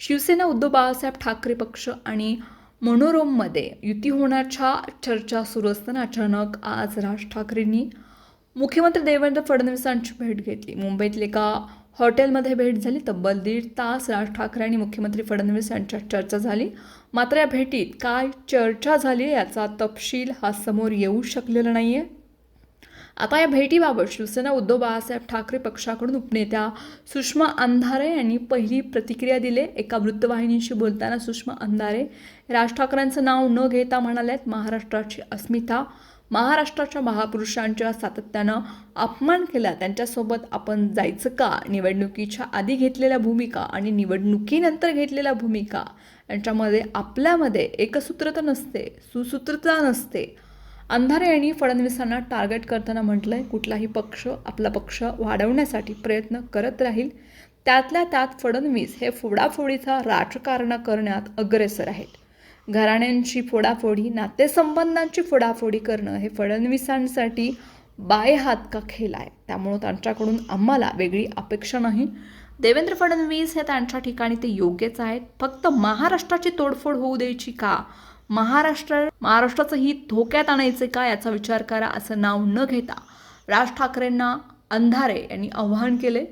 शिवसेना उद्धव बाळासाहेब ठाकरे पक्ष आणि मनोरममध्ये युती होण्याच्या चर्चा सुरू असताना अचानक आज राज ठाकरेंनी मुख्यमंत्री देवेंद्र फडणवीसांची भेट घेतली. मुंबईतील एका हॉटेलमध्ये भेट झाली. तब्बल दीड तास राज ठाकरे आणि मुख्यमंत्री फडणवीस यांच्यात चर्चा झाली. मात्र या भेटीत काय चर्चा झाली याचा तपशील हा समोर येऊ शकलेला नाही आहे आता या भेटीबाबत शिवसेना उद्धव बाळासाहेब ठाकरे पक्षाकडून उपनेत्या सुषमा अंधारे यांनी पहिली प्रतिक्रिया दिली. एका वृत्तवाहिनीशी बोलताना सुषमा अंधारे राज ठाकरेंचं नाव न घेता म्हणाल्यात महाराष्ट्राची अस्मिता महाराष्ट्राच्या महापुरुषांच्या सातत्यानं अपमान केला. त्यांच्यासोबत आपण जायचं का? निवडणुकीच्या आधी घेतलेल्या भूमिका आणि निवडणुकीनंतर घेतलेल्या भूमिका यांच्यामध्ये आपल्यामध्ये एकसूत्रता नसते सुसूत्रता नसते. अंधारे यांनी फडणवीसांना टार्गेट करताना म्हटलं आहे कुठलाही पक्ष आपला पक्ष वाढवण्यासाठी प्रयत्न करत राहील. त्यातल्या त्यात फडणवीस हे फोडाफोडीचा राजकारण करण्यात अग्रेसर आहेत. घराण्यांची फोडाफोडी नातेसंबंधांची फोडाफोडी करणं हे फडणवीसांसाठी बाय हात का खेळ आहे? त्यामुळं त्यांच्याकडून आम्हाला वेगळी अपेक्षा नाही. देवेंद्र फडणवीस हे त्यांच्या ठिकाणी ते योग्यच आहेत. फक्त महाराष्ट्राची तोडफोड होऊ द्यायची का? महाराष्ट्र महाराष्ट्राचं हित धोक्यात आणायचे का याचा विचार करा असं नाव न घेता राज ठाकरेंना अंधारे यांनी आव्हान केले.